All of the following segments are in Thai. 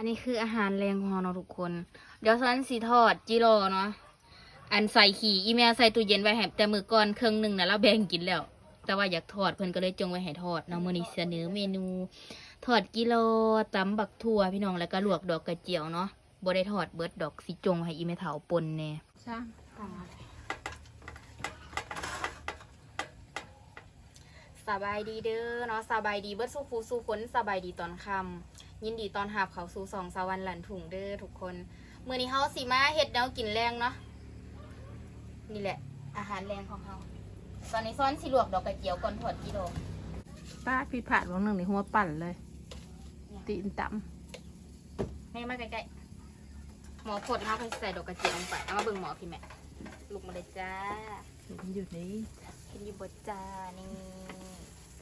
อันนี้คืออาหารแรงของเราเนาะทุกคน เดี๋ยวฉันสีทอดจิโร่เนาะ อันใส่ขี่อีเมลใส่ตู้เย็นไว้ให้แต่มือก่อนเครื่องหนึ่งนะเราแบ่งกินแล้ว แต่ว่าอยากทอดเพิ่นก็เลยจงไว้ให้ทอดเนาะมื้อนี้เสนอเมนู ทอดกิโลตำบักทั่วพี่น้องแล้วก็ลวกดอกกระเจียวเนาะบ่ได้ทอดเบิดดอกสิจงให้อีเมเถาปนแน่ช่างสบายดีเด้อเนาะสบายดีเบิดสู้ฟูสู้คนสบายดีตอนค่ำ ยินดีตอนหับเขาสู่สองสวรรค์หลันถุงเด้อทุกคนมื้อนี้เฮาสิมาเฮ็ดแนวกินแรงเนาะนี่แหละ อาหารแรงของเฮาตอนนี้ซ้อนสิลวกดอกกระเจียวก่อนทอดกิโลป้าผิดพลาดวันหนึ่งในหัวปั่นเลย ตีนต่ให้มาใกล้ๆหมอผดเฮาเพิ่นใส่ดอกกระเจียวลงไปเอามาเบิ่งหมอพี่แม่ลุกมาเลยจ้าำมันอยู่นี่เห็นอยู่บดจ้านี่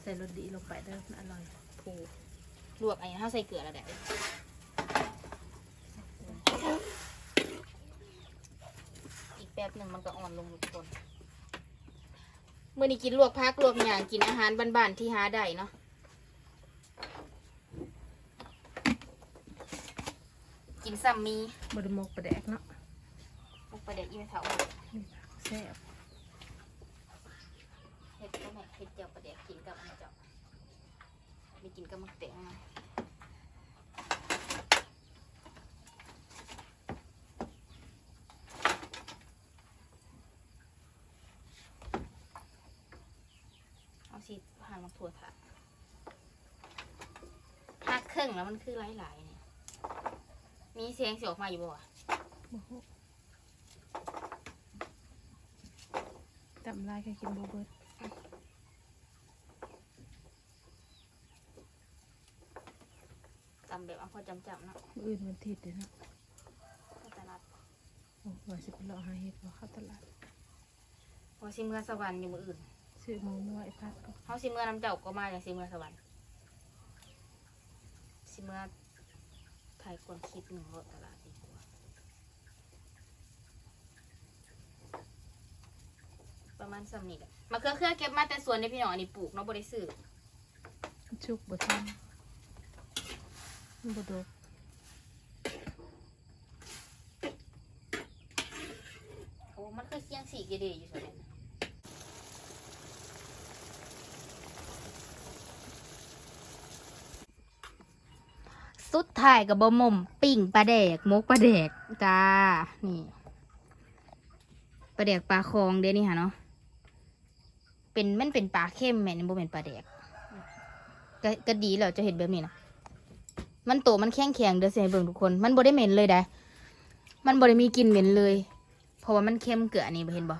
ใส่รสดีลงไปเด้อมันอร่อยถูก ลวกอันนี้เฮาใส่เกลือแล้วแหละอีกแป๊บหนึ่งมันก็อ่อนลงทุกคนเมื่อนี้กินลวกพักลวกอย่างกินอาหารบ้านๆที่หาได้เนาะกินซ้ำมีบไดมกประแดกเนาะลงไปเด็กยี่เถานี่แซ่บเห็ดก็แม่เห็ดเจียวประเดี๋ยวกินกับอันนี้เจ้า ไม่กินกับมักเตงนะเอาสิหานมักถั่วถะหักครึ่องแล้วมันคือหลายๆเนี่ยมีเสียงเสียงออกมาอยู่บ่วะบ่ฮู้ตำลายก็กินบ่เบิดำแบบเอาพอจำจำๆเนาะมื้ออื่นวันอาทิตย์เด้อเนาะเข้าตลาดโอ้ว่าสิไปเลาะหาเห็ดบ่เข้าตลาดพอสิเมื่อสวรรค์อยู่มืออื่นซื้อหมูนัวไอ้พัดก็เขาสิเมื่อน้ำเจ้าก็มาอย่างสิเมื่อสวรรค์สิเมื่อถ่ายกวนคลิปหนึ่งรถตลาดดีกว่าประมาณสำนี้แหละมาเครือเครือเก็บมาแต่สวนในพี่น้องอันนี้ปลูกเนาะบริสุทธิ์ชุกบ่ทันมัน บ่ดกโอ้มันคือเคียงสีกระเดยอยู่ส่วนนั้นน่ะสุดท้ายกับบะหม่มปิ่งปลาแดกมกปลาแดกจ้า นี่ปลาแดกปลาคองเด้นี่ค่ะเนาะ เป็นมันเป็นปลาเข้มแม่นบ่เป็นปลาแดกก็ก็ดีแล้วจะเห็นแบบนี้นะ มันโตมันแข็งแข็งๆเด้อสิให้เบิ่งทุกคน มันบ่ได้เหม็นเลยได้มันบ่ได้มีกลิ่นเหม็นเลย เพราะว่ามันเค็มเกลืออันนี้บ่เห็นบ่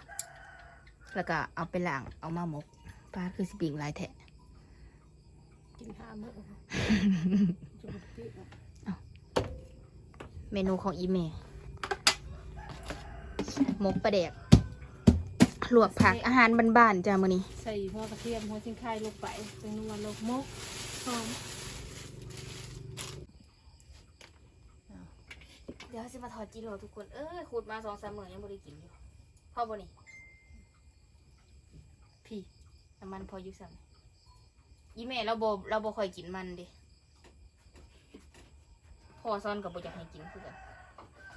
แล้วก็เอาไปล้างเอามาหมกปลาคือสิปิ่งหลายแท้กินห้ามื้อจะบ่ติดเนาะเมนูของอีเมหมกปลาแดกลวกผักอาหารบ้านๆจ้ามื้อนี้ ใส่หัวกระเทียมหัวชิงไข่ลงไปจังนัวลงมกหอม เดี๋ยวสิมาถอดจิโร่ทุกคน เอ้ยขูดมาสองสามหมื้อยังบ่ได้กินอยู่พ่อบนี่พี่น้ำมันพออยู่สั่งอีเมเราบ่เราบ่ค่อยกินมันเด้พ่อซ้อนกับบอยากให้กินคือกัน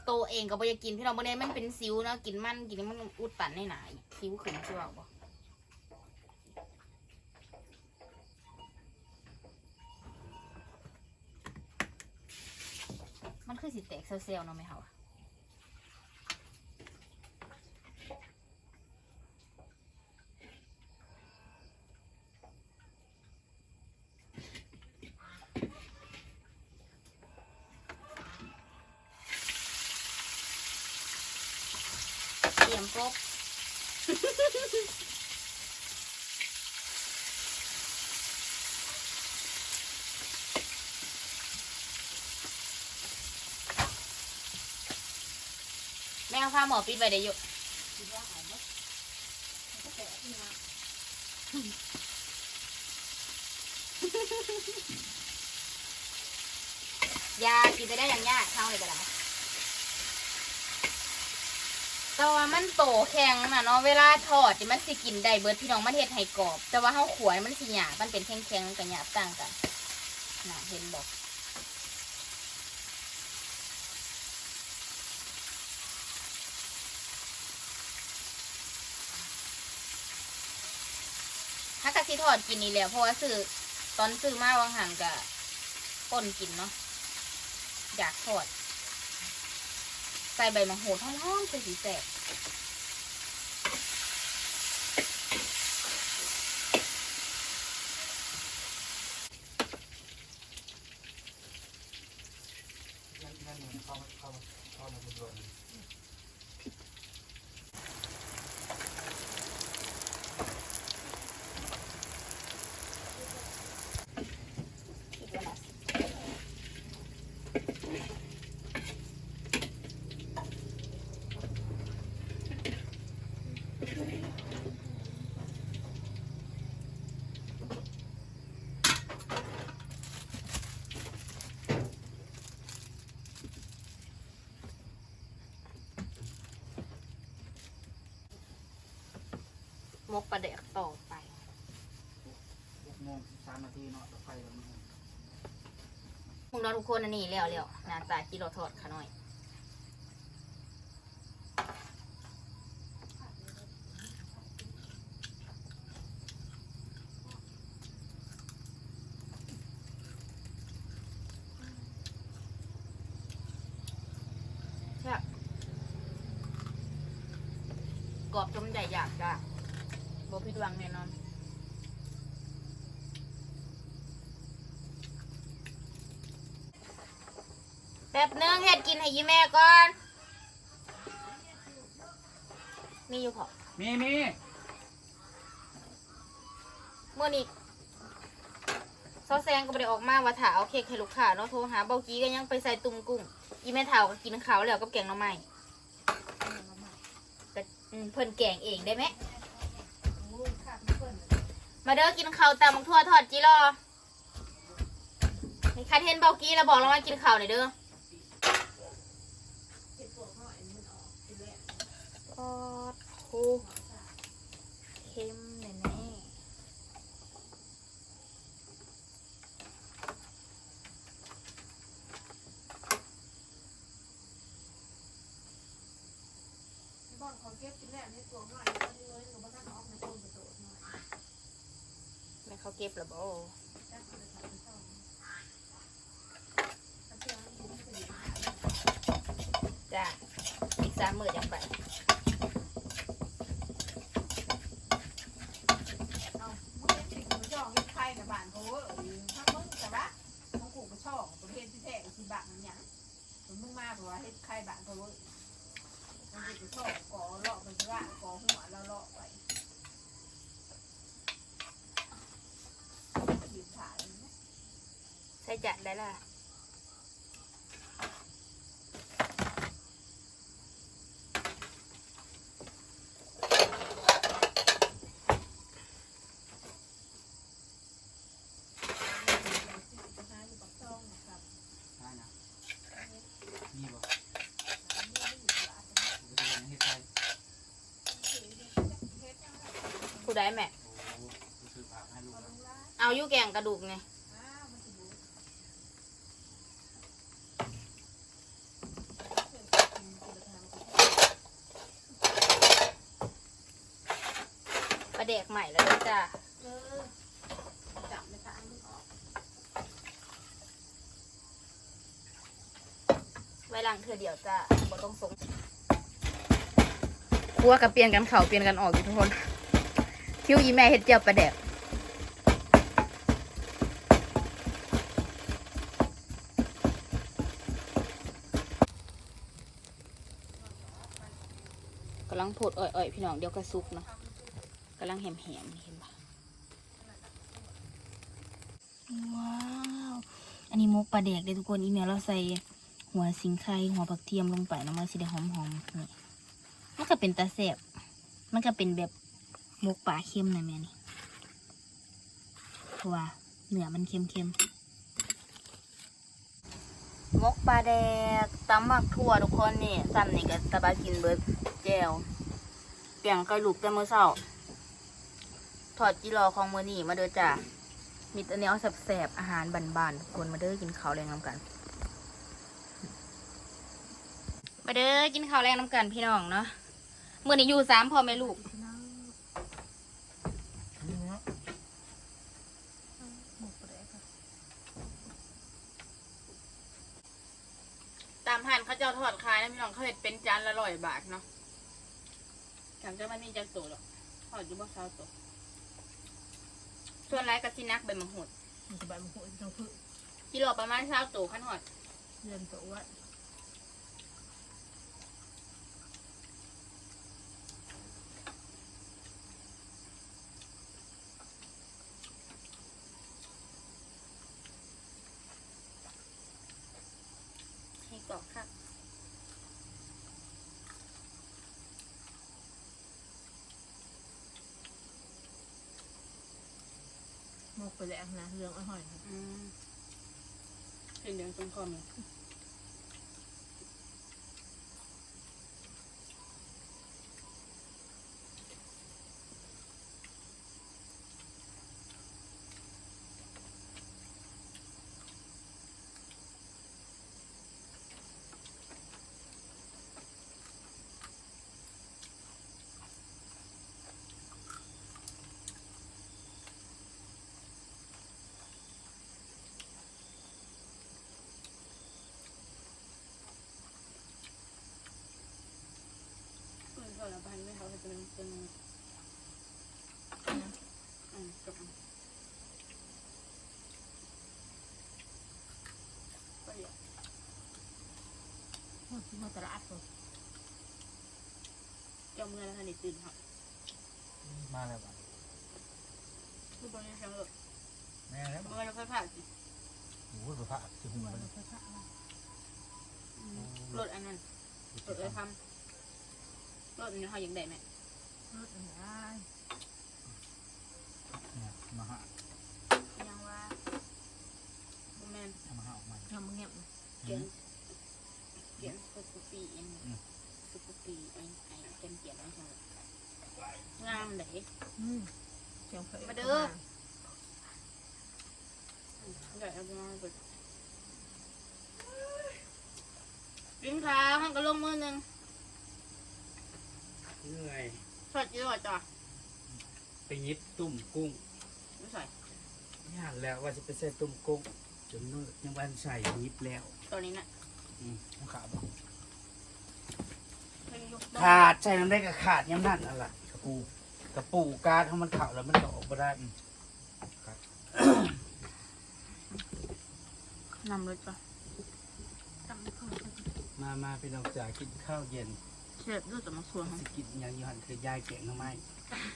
โตเองก็บ่อยากกินพี่น้องบ่ได้มันเป็นสิวเนาะกินมันกินมันอุดตันในหนาอีกสิวขึ้นสิว่าบ่ มันคือสิแตกเซลล์เนาะแม่เฮาอะ เตรียมครบ แม่เอา ผ้าหมอปิดไว้เดี๋ยวอยู่ยากินไปได้อย่างยากเข้าเลยก็ได้แต่ว่ามันโตแข็งนะเนาะเวลาทอดมันสิกินได้เบิร์ดพี่น้องมันเฮ็ดให้กรอบ แต่ว่าเฮาขวยมันสิหยาบมันเป็นแข็งๆมันก็หยาบต่างกันน่ะเห็นบอก ถ้ากะสิท อดกินนี่แหละเพราะว่าซื้อตอนซื้อมาวางหันกะป่นกินเนาะอยากทอด ใส่ใบมะโหดหอมๆคือสีแสบ นั่นนั่นเองเข้ามาเข้ามาเข้ามาดูดวน มกปลาแดกต่อไปหกโมงสามนาทีเนาะไฟแล้วมันพวกเราทุกคนอันนี้แล้วแล้วหน้าตากิโลทอดขาน่อยกรอบจมใหญ่อยากจ้ะ บผิดหวังแน่นอนแป๊บนึงเห็ดกินให้ยี่แม่ก่อน มีอยู่พอมีมีเมื่อนี้ซอแซงก็ไม่ได้ออกมาว่าถาเอาเค้กให้ลูกค้าเนาะโทรหาเบากี้ก็ยังไปใส่ตุ่มกุ้งยี่แม่เถาก็กินข้าวแล้วกับแกงหน่อไม้ก็อืมเพิ่นแกงเองได้ไหม มาเด้อกินข้าวตำมักทั่วทอดจีรอให้คันเห็นเบากี้แล้วบอกเราว่ากินข้าวหน่อยเด้อโอ้โหเค็ม ไปยืนถ่ายนะใส่จัดได้ล่ะ หาอยู่ปากช่องนะครับ ได้นะมีบ่ผมจะยังให้ไฟ ผู้ได้แม่ โอ้คือผักให้ลูกแล้ว เอาอยู่ แกงกระดูกไงประเด็กใหม่แล้วจ้าเออจับในทางมึงออกไว้ล้างเธอเดี๋ยวจ้าบ่ต้องสงครัวกับเปลี่ยนกันเข่าเปลี่ยนกันออกอยู่ทุกคนคิวอีแม่เฮ็ดเจียวประเด็ก งโพดอ่อยๆพี่น้องเดี๋ยวก็สุกเนาะกำลังแหมๆนี่เห็นปะว้าว อันนี้มกปลาแดกเลยทุกคนอีเมลเราใส่หัวสิงไข่หัวผักเทียมลงไปน้ำมันสิได้หอมๆนี่มันก็เป็นตาแสบมันก็เป็นแบบมกปลาเค็มนะแม่นี่เพราะว่าเนื้อมันเค็มๆมกปลาแดกตำหมักทั่วทุกคนนี่ซ้ำนี่ก็ตะบากินเบิร์ดแจว เปียงไก่ลูกแต่เมื่อเช้าถอดจีรอของมือนี่มาเด้อจ้ามีแต่เนื้อแสบๆอาหารบานๆคนมาเด้อกินข้าวแรงน้ำกัน มาเด้อกินข้าวแรงน้ำกันพี่น้องเนาะมือนี่อยู่สามพ่อแม่ลูกตามหันข้าเจะทอดคลายนะพี่น้องเขาเห็ดเป็นจานละร้อยบาทเนาะ จำจะไม่มีจังตัวหรอกทอดอยู่บ่เช้าตัวส่วนไรก็สินักใบมะฮุดมันสบายมันหัวทั้งพืชกิโลประมาณเช้าตัวขั้นหอดเรียนตัวว่า ให้กรอบค่ะ มก ไปแล้วนะเรื่องอ้อยอืมเห็นเดี๋ยวต้นคอมเลยเพื่อนเขาละพันไม่เขาจะเป็นเป็นอืมจบก็เดี๋ยว ที่ มาตลาดตัวเจ้าเมื่อแล้วทันได้ตื่นครับมาแล้วป่ะคือบางอย่างเลิกแม่แล้วเมื่ป่ะอเราค่อยผ่านสิโอ้โหพระจะหุ่นมันรถอันนั้นรถเลยทำรถอันนี้เขาอยากได้ไหมรถอันนี้เนี่ยมาหายังว่าบ่แม่นมาหาออกมาทำเงียบเขียน เขียนสุกุปีเองสุกุปีไอ้ไอ้เขียนเขียนไว้ใช่ไหมงามเลยอืมเสียงเพลงมาเด้อใหญ่เอาไปมาเปิดกินข้าวห้องก็ลงมือหนึ่งเหนื่อยสดยี่ห้อจ้ะไปยิบตุ่มกุ้งไม่ใส่ยากแล้วว่าจะไปใส่ตุ่มกุ้งจนนู้นยังวันใส่ยิบแล้ว ตัวนี้น่ะอืม ขาดบ่เพิ่งยกขาดใส่น้ำได้ก็ขาดย้ำนั่นอะไรกระปูกระปูการถ้ามันเข่าแล้วมันก็ออกมาได้อืมนำเลยจ้ะตั้งข้าวมามาพี่น้องจ๋ากินข้าวเย็นเช็ดด้วยจะมาส่วนของสิกินอยังอยูหันคือยายแกงหน้ำไม้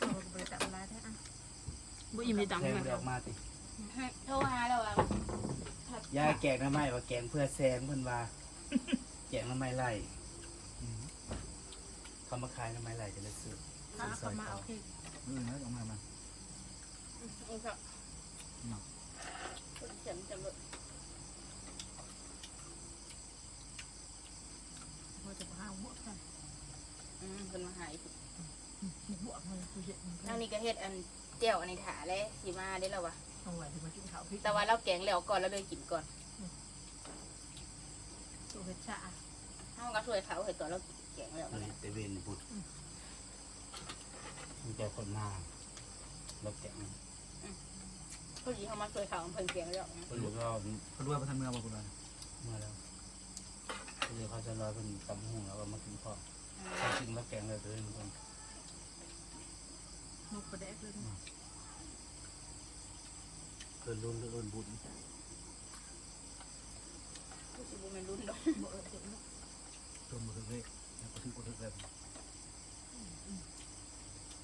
ตัวบริจาคอะไรได้อะบุอิ่มไม่ตังค์แทงไหมเดี๋ยวออกมาติโทรหาแล้วอะยายแกงหน้ำไม้ว่าแกงเพื่อแซงเพิ่นว่าแกงหน้ำไม้ไล่อืมเขามาขายหน้ำไม้ไล่จะเลยซื้อถ้าเขามาเอาเค้กอืมแล้วออกมามาอีกครับเขียนจะเลยเราจะมาหาบวกกันอืมคนมาหายบวกมันคือเห็ดทางนี้ก็เฮ็ดอันเจียวอันนี้ถาเลยสีมาได้แล้ววะเอาไว้ที่มากินข้าวพี่แต่ว่าเราแกงแล้วก่อนแล้วเลยกินก่อนตัวเห็ดชา ห้องก็ช่วยเขาเห็ดตัวเราแกงแล้วเฮ้ยแต่เวนพุดมีแต่คนมาแล้วแกงพอดีเขามาช่วยเขาเพิ่นแกงแล้วเพิ่นก็เขาด้วยพัฒนเมืองมาคุณเลยมาแล้วเดี๋ยวเขาจะรอเป็นตำหุ่งแล้วก็มากินข้าวเขากินแล้วแกงเลยเพิ่นเพิ่นนกกระเดกเลยเพิ่นรุ่นเพิ่นบุญผู้สิบุแม่นรุ่นดอกบวกเด็ก จนมาถึงเลขแล้วก็ถึงกดถึงเลย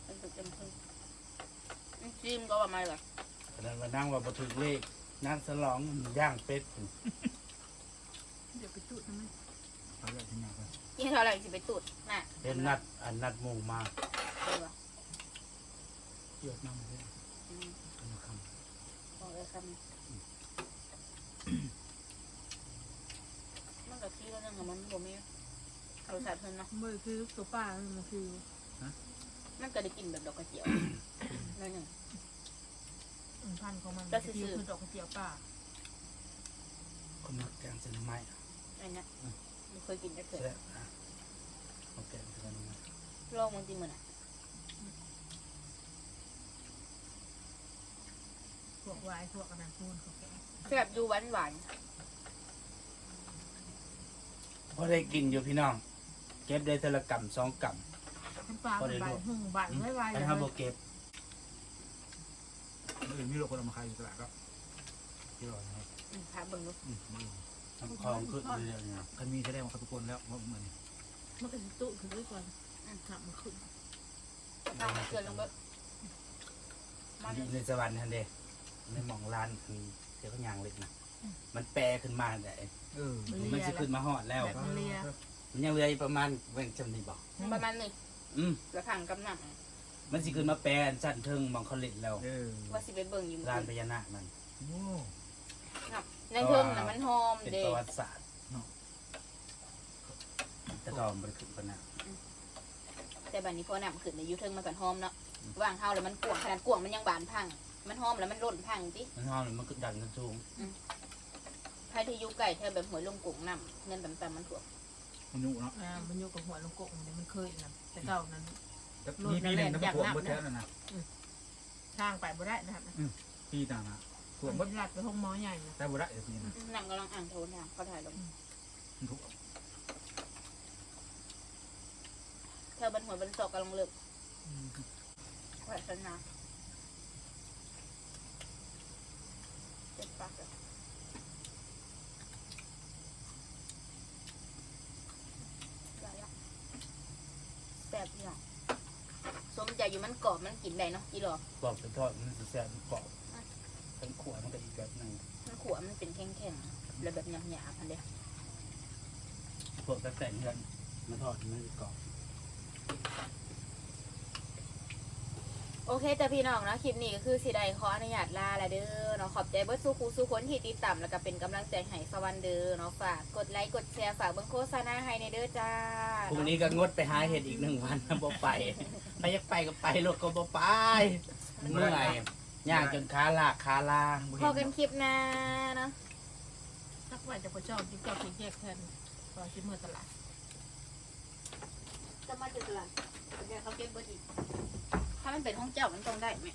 เป็นตัวเต็มเพิ่นซิมก็ว่าไมาเหรอขนาดว่านั่งว่าบัถึกเลขนั่งสลองย่างเป็ดเดี๋ยวไปจุดทำไมเขาเรียกที่ไหนกันกินเท่าไหร่สิไปตุดน่ะเป็นนัดอันนัดหมงมาเออวะเยอะมากเลยอืมกันมาคบอกเลยคำมันก็คิดว่าเรื่งของมันบ่มี รสชาติเพิ่นเนาะมือคือตัวป้ามันคือมันก็ได้กินแบบดอกกระเจียวนั่นหนึ่งพันของมันก็ซื่อๆคือดอกกระเจียวป้าคนมาแกงเส้นไม้อันเนี้ยไม่เคยกินจะเคยแซ่บนะเอาแกงเส้นไม้โลกมันจริงมันอะพวกวายพวกอันนั้นพูนเขาแกแบบดูหวานหวานพอได้กินอยู่พี่น้อง เก็บได้แต่ละกำสองกน้ำปลาบานหึ่งบานำไม่ไหวอันเลยทำโบเก็บไม่มีโลคนเอามาขายอยู่ตลาดก็ที่รอนะครับถามเบิ่งดูอืมไม่น้ำคลองขึ้นเรื่อยๆเนี่ยคันมีแสดงว่าเขาทุกคนแล้วว่าเหมือนมันก็จะตุ้ขึ้นด้วยก่อนถามมันขึ้นเอาเกลือลงไปอยู่ในสวรรค์ทันเดในหมองร้านอันเดี๋ยวเขายางเล็กนะมันแปรขึ้นมาได้เออมันจะขึ้นมาหอดแล้ว แบบมันเลีย มันยังเหลืออีกประมาณเว้นจำนี่บอก ประมาณหนึ่งอืมละผังกำหนังมันสิขึ้นมาแปรอันสั้นเทิงมองเขาเล็ดแล้วเออว่าสิไปเบิ่งอยู่ร้านพญานาคมันโอ้ในเทิงน่ะมันหอมเป็นเด้ประวัติศาสตร์แต่ตอนมันขึ้นปะนะแต่บัดนี้พอน้ำขึ้นในยูเทิงมันก็หอมเนาะวางเฮาแล้วมันกวางขนาดกวางมันยังบานพัง มันหอมแล้วมันหล่นพังจิมันหอมมันก็ดันกันสูงใครที่อยู่ไก่แถวแบบหัวยลงกุ่งน้ำเงินต่ำๆมันถ่วม มันยุ่งเนาะอ่ามันอยู่กับหัวลงกกมันเคยนะแต่เก่านั้น แต่มีปีหนึ่งน้ำท่วมเมื่อแท้นั่นนะทางไปบ่ได้นะครับปีต่างนะท่วมมัเมื่นลัดไปห้องหมอใหญ่นะแต่บ่ได้เดี๋ยวปีนะน้ำกำลังอ่างโทนทางเขาถ่ายลงมันทุกแถวบันหัวบันศอกกำลังเลิกแขวนสนาเจ็บปากเลยได้ละแซ่บพี่น้องสมใจอยู่มันกรอบมันกินได้เนาะอีหลอบอกไปทอดมันสิแซ่บมันกรอบทั้งขวดมันก็อีกแบบหนึงมันขวมันเป็นแข็งๆแล้วแบบหยาบๆอันเดียวพวกตะแต่งกันมาทอดมันกรอบ โอเคจ้ะพี่น้องเนาะคลิปนี้ก็คือสิได้ขออนุญาตลาละเด้อเนาะขอบใจเบิร์ดสู้ครูสู้คนที่ติดตามแล้วก็เป็นกำลังใจให้สวรรค์เด้อเนาะฝากกดไลค์กดแชร์ฝากเบิ่งโฆษณาให้ในเด้อจ้าพรุ่งนี้ก็งดไปหาเห็ดอีกหนึ่งวันนะบ่ไปไปอยากไปก็ไปรถก็บ่ไปเมื่อยย่างจนขาลากขาลาพอกันคลิปหน้าเนาะทักว่าจะไปชอบกินเจ้ากินแยกแทนตอนชิ้นเมื่อตลาด จะมาจุดตลาดเดี๋ยวเขาเก็บเบิร์ดอีกถ้า มันเป็นห้องเจ้ามันต้องได้ไหม